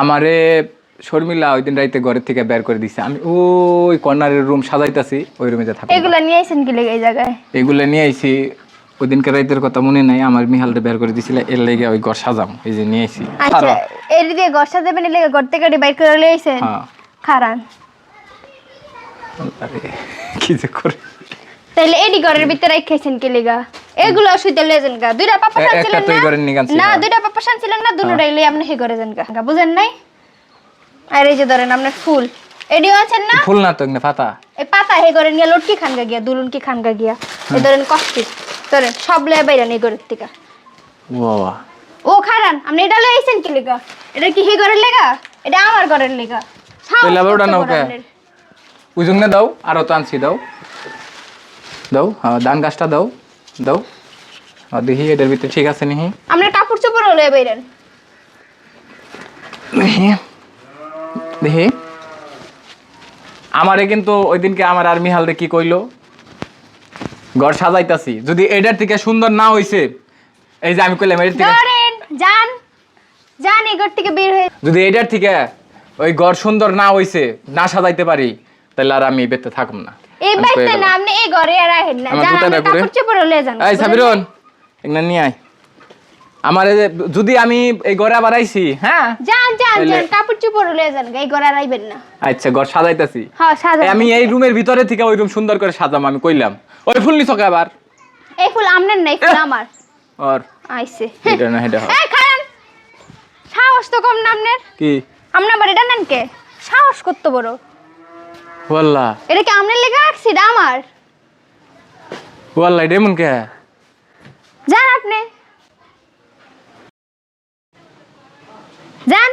আমারে শর্মিলা ওই দিন রাইতে ঘরের থেকে বের করে দিছে। আমি ওই কর্নারের রুম সাজাইতাছি ওই রুমে যা থাকব। এগুলা নিয়ে আইছেন কি লেগে এই জায়গায়? এগুলো নিয়ে আইছি ওই দিনকে রাইতের কথা মনে নাই আমার মিহালটা বের করে দিছিল এর লেগে ওই ঘর সাজাম এই যে নিয়ে আইছি। আচ্ছা এর দিয়ে ঘর সাজাবেন লেগে ঘর থেকে বাইর করে লিয়ে আইছেন? হ্যাঁ। খারান। আরে কি যে করে। তাইলে এডি ঘরের ভিতরে রাখাইছেন কি লেগা? এগুলো শুইতে লেজেন গা। দুইটা পাপা শানছিলেন না। না দুইটা পাপা শানছিলেন না দুটোটাই লই আপনি হে করে যান গা। বুঝেন নাই? আর এই যে ধরেন আপনার ফুল। এডিও আছেন না? ফুল না তো পাতা। এই পাতা হে করে নিয়ে লটকি খানগা গিয়া দুলুন কি খানগা গিয়া। এই ধরেন কষ্টি ধরেন সব লয়ে বাইরে নেই ঘরের থেকে। বাবা। ও খারান আপনি এটা লই আইছেন কি লেগা? এটা কি হে ঘরের লেগা? এটা আমার ঘরের লেগা। সাহস তাইলে আবার ওটা নাও বড় কে? উজুং না দাও আরও তো আনছি দাও। দাও ধান গাছটা দাও দাও। দেখি এটার ভিতরে ঠিক আছে নিহি আপনার কাপড় চোপড় লয়ে বাইরেন। দেখি দেখি। আমারে কিন্তু ওই দিনকে আমার আর মিহালরে কি কইলো? ঘর সাজাইতাছি। যদি এটার থেকে সুন্দর না হইছে এই যে আমি কইলাম এটার থেকে যান যান এই ঘর থেকে বের হয়ে যদি এটার থেকে ওই ঘর সুন্দর না হইছে না সাজাইতে পারি তাহলে আর আমি বেতে থাকুম না। এই আমি বাইতে না আপনি এই ঘরে আর আহেন না। আমার যান জুতাটা আপনার পরে। কাপড় চোপড় লয়ে যান। এই সাবিরন এখানে নিয়ে আয়। আমার যদি আমি এই ঘরে আবার আইছি হ্যাঁ? যান যান যান কাপড় চোপড় লয়ে যান এই ঘরে আর আইবেন না। আচ্ছা ঘর সাজাইতাছি। হ্যাঁ আমি এই রুমের ভিতরে থেকে ওই রুম সুন্দর করে সাজাম আমি কইলাম। ওই ফুল নিছ কে আবার? এই ফুল আমনের না এই ফুল আমার। আর আইছে। এটা না এটা এই খারান সাহস তো কম না আপনার? কি? আপনার বাড়িটা নেন কে? সাহস করতে বড়? ওয়াল্লা এটা কি রাখছি এটা আমার? ওয়াল্লা এটা এমন কে? যান আপনি। যান।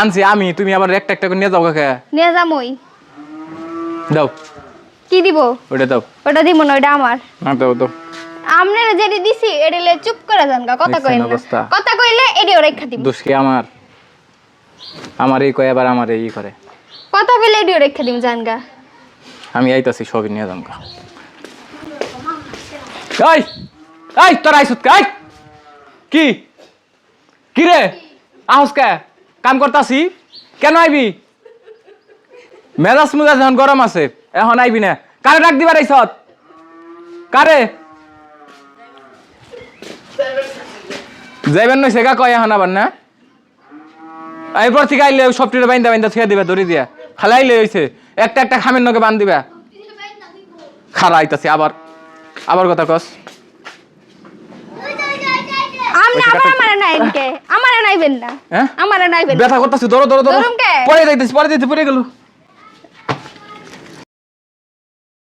আনছি আমি তুমি আবার একটা একটা করে নিয়ে যাও কাকে? নিয়ে যামই দাও। কি দিব? ওটা দাও। ওটা দিব না ওটা আমার। না দাও দাও। আপনারা যেটি দিছি এডিলে চুপ করে যান কথা কইন কথা কইলে দিব। দোষ কি আমার? আমার এই কয় আবার আমার এই করে। কথা কইলে এডিও রেখা দিম জান গা আমি আইতাছি সবই নিয়ে যাম গা এই এই তোর আইসুত কে? কি? কি রে? আহস কে? কাম করতাছি? কেন আইবি? মেজাজ মুজাজ এখন গরম আছে এখন আইবি না। কারে ডাক দিবার আইসত? কারে? যাইবেন নইছে গা কয় এখন আবার না? এরপর থেকে আইলে সব বাইন্দা বাইন্দা ছুঁয়া দিবা দড়ি দিয়া। খালাইলে হইছে একটা একটা খামের নকে বান দিবা। খারা আইতাছে আবার আবার কথা কস। আমারে নাই নাইবেন না হ্যাঁ? আমারে নাইবেন। ব্যথা করতেছি দৌড়ো দরো দৌড়ো। পড়ে যাইতেছে পরে যাইতেছি পরে যাইতে পড়ে গেল।